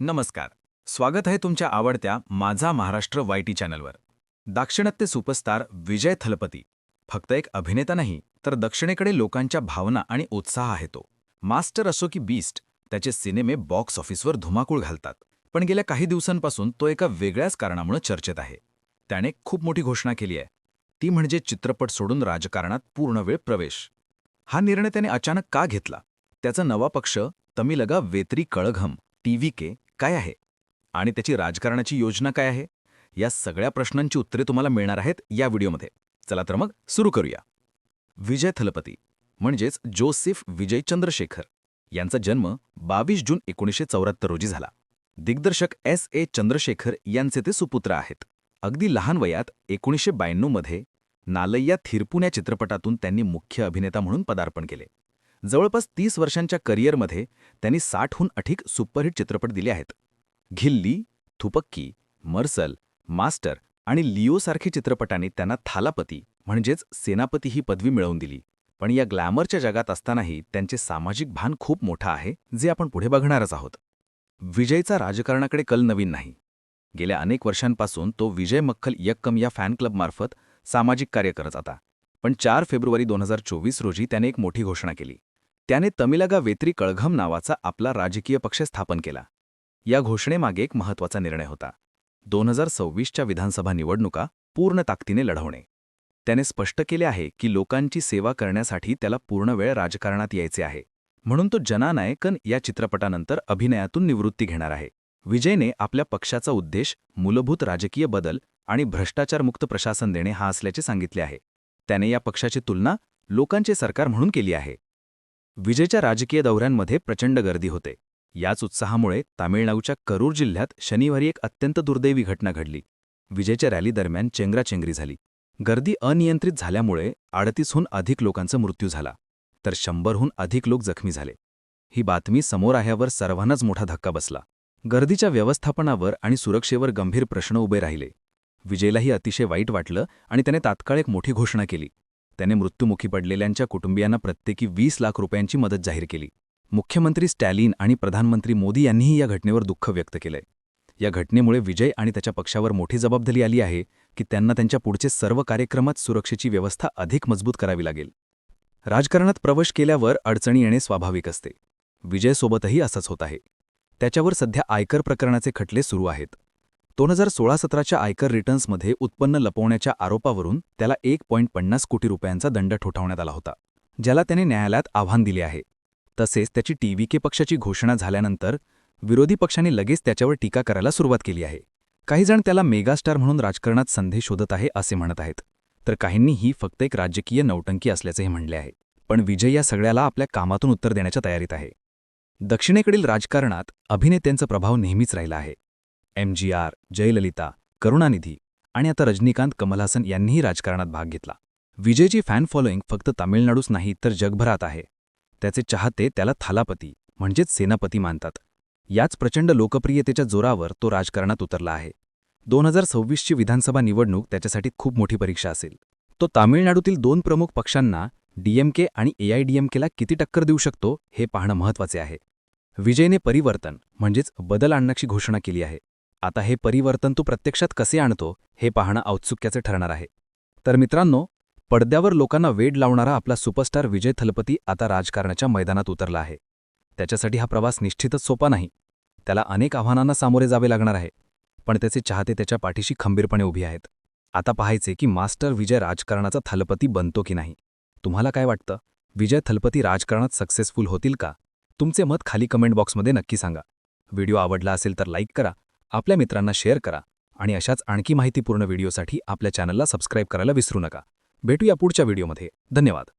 नमस्कार. स्वागत आहे तुमच्या आवडत्या माझा महाराष्ट्र वायटी चॅनलवर. दाक्षिणात्य सुपरस्टार विजय थलपती. फक्त एक अभिनेता नाही तर दक्षिणेकडे लोकांच्या भावना आणि उत्साह आहे तो. मास्टर असो की बीस्ट त्याचे सिनेमे बॉक्स ऑफिसवर धुमाकूळ घालतात. पण गेल्या काही दिवसांपासून तो एका वेगळ्याच कारणामुळे चर्चेत आहे. त्याने खूप मोठी घोषणा केली आहे. ती म्हणजे चित्रपट सोडून राजकारणात पूर्णवेळ प्रवेश. हा निर्णय त्याने अचानक का घेतला? त्याचा नवा पक्ष तमिलगा वेत्री कळघम टीव्ही के काय आहे? आणि त्याची राजकारणाची योजना काय आहे? या सगळ्या प्रश्नांची उत्तरे तुम्हाला मिळणार आहेत या व्हिडिओमध्ये. चला तर मग सुरू करूया. विजय थलपती म्हणजेच जोसेफ विजय चंद्रशेखर यांचा जन्म बावीस जून एकोणीसशे चौऱ्याहत्तर रोजी झाला. दिग्दर्शक एस ए चंद्रशेखर यांचे ते सुपुत्र आहेत. अगदी लहान वयात एकोणीसशे ब्याण्णवमध्ये नालय्या थिरपून या चित्रपटातून त्यांनी मुख्य अभिनेता म्हणून पदार्पण केले. जवळपास तीस वर्षांच्या करिअरमध्ये त्यांनी साठहून अधिक सुपरहिट चित्रपट दिले आहेत. घिल्ली थुपक्की मर्सल मास्टर आणि लिओसारखे चित्रपटांनी त्यांना थालापती म्हणजेच सेनापती ही पदवी मिळवून दिली. पण या ग्लॅमरच्या जगात असतानाही त्यांचे सामाजिक भान खूप मोठं आहे जे आपण पुढे बघणारच आहोत. विजयचा राजकारणाकडे कल नवीन नाही. गेल्या अनेक वर्षांपासून तो विजय मक्खल यक्कम या फॅन क्लबमार्फत सामाजिक कार्य करत आता. पण चार फेब्रुवारी दोन हजार चोवीस रोजी त्याने एक मोठी घोषणा केली. त्याने तमिलगा वेत्री कळघम नावाचा आपला राजकीय पक्ष स्थापन केला. या घोषणेमागे एक महत्त्वाचा निर्णय होता. दोन हजार सव्वीसच्या विधानसभा निवडणुका पूर्ण ताकदीने लढवणे. त्याने स्पष्ट केले आहे की लोकांची सेवा करण्यासाठी त्याला पूर्ण वेळ राजकारणात यायचे आहे. म्हणून तो जनानायकन या चित्रपटानंतर अभिनयातून निवृत्ती घेणार आहे. विजयने आपल्या पक्षाचा उद्देश मूलभूत राजकीय बदल आणि भ्रष्टाचारमुक्त प्रशासन देणे हा असल्याचे सांगितले आहे. त्याने या पक्षाची तुलना लोकांचे सरकार म्हणून केली आहे. विजयच्या राजकीय दौऱ्यांमध्ये प्रचंड गर्दी होते. याच उत्साहामुळे तामिळनाडूच्या करूर जिल्ह्यात शनिवारी एक अत्यंत दुर्दैवी घटना घडली. विजयच्या रॅलीदरम्यान चेंगराचेंगरी झाली. गर्दी अनियंत्रित झाल्यामुळे अडतीसहून अधिक लोकांचा मृत्यू झाला तर शंभरहून अधिक लोक जखमी झाले. ही बातमी समोर आल्यावर सर्वांनाच मोठा धक्का बसला. गर्दीच्या व्यवस्थापनावर आणि सुरक्षेवर गंभीर प्रश्न उभे राहिले. विजयलाही अतिशय वाईट वाटलं आणि त्याने तात्काळ एक मोठी घोषणा केली. त्याने मृत्युमुखी पडलेल्यांच्या कुटुंबियांना प्रत्येकी वीस लाख रुपयांची मदत जाहीर केली. मुख्यमंत्री स्टॅलिन आणि प्रधानमंत्री मोदी यांनीही या घटनेवर दुःख व्यक्त केलंय. या घटनेमुळे विजय आणि त्याच्या पक्षावर मोठी जबाबदारी आली आहे की त्यांना त्यांच्या पुढचे सर्व कार्यक्रमात सुरक्षेची व्यवस्था अधिक मजबूत करावी लागेल. राजकारणात प्रवेश केल्यावर अडचणी येणे स्वाभाविक असते. विजयसोबतही असंच होत आहे. त्याच्यावर सध्या आयकर प्रकरणाचे खटले सुरू आहेत. दोन हजार सोळा सतराच्या आयकर रिटर्न्समध्ये उत्पन्न लपवण्याच्या आरोपावरून त्याला एक पॉईंट पन्नास कोटी रुपयांचा दंड ठोठावण्यात आला होता ज्याला त्याने न्यायालयात आव्हान दिले आहे. तसेच त्याची टीव्हीके पक्षाची घोषणा झाल्यानंतर विरोधी पक्षाने लगेच त्याच्यावर टीका करायला सुरुवात केली आहे. काही जण त्याला मेगास्टार म्हणून राजकारणात संधी शोधत आहे असे म्हणत आहेत. तर काहींनी ही फक्त एक राजकीय नौटंकी असल्याचेही म्हणले आहे. पण विजय या सगळ्याला आपल्या कामातून उत्तर देण्याच्या तयारीत आहे. दक्षिणेकडील राजकारणात अभिनेत्यांचा प्रभाव नेहमीच राहिला आहे. M G R Jayalalithaa Karunanidhi आणि आता रजनीकांत कमलहासन यांनीही राजकारणात भाग घेतला. विजयची फॅन फॉलोईंग फक्त तामिळनाडूच नाही तर जगभरात आहे. त्याचे चाहते त्याला थालापती म्हणजेच सेनापती मानतात. याच प्रचंड लोकप्रियतेच्या जोरावर तो राजकारणात उतरला आहे. दोन हजार सव्वीसची विधानसभा निवडणूक त्याच्यासाठी खूप मोठी परीक्षा असेल. तो तामिळनाडूतील दोन प्रमुख पक्षांना डीएमके आणि एआयडीएमकेला किती टक्कर देऊ शकतो हे पाहणं महत्त्वाचे आहे. विजयने परिवर्तन म्हणजेच बदल आणण्याची घोषणा केली आहे. आता हे परिवर्तन तू प्रत्यक्षात कसे आणतो हे पाहणं औत्सुक्याचे ठरणार आहे. तर मित्रांनो पडद्यावर लोकांना वेड लावणारा आपला सुपरस्टार विजय थलपती आता राजकारणाच्या मैदानात उतरला आहे. त्याच्यासाठी हा प्रवास निश्चितच सोपा नाही. त्याला अनेक आव्हानांना सामोरे जावे लागणार आहे पण त्याचे चाहते त्याच्या पाठीशी खंबीरपणे उभी आहेत. आता पाहायचे की मास्टर विजय राजकारणाचा थलपती बनतो की नाही. तुम्हाला काय वाटतं? विजय थलपती राजकारणात सक्सेसफुल होतील का? तुमचे मत खाली कमेंट बॉक्समध्ये नक्की सांगा. व्हिडिओ आवडला असेल तर लाईक करा आपल्या मित्रांना शेअर करा आणि अशाच आणखी माहितीपूर्ण व्हिडिओसाठी आपल्या चॅनलला सबस्क्राईब करायला विसरू नका. भेटूया पुढच्या व्हिडिओमध्ये. धन्यवाद.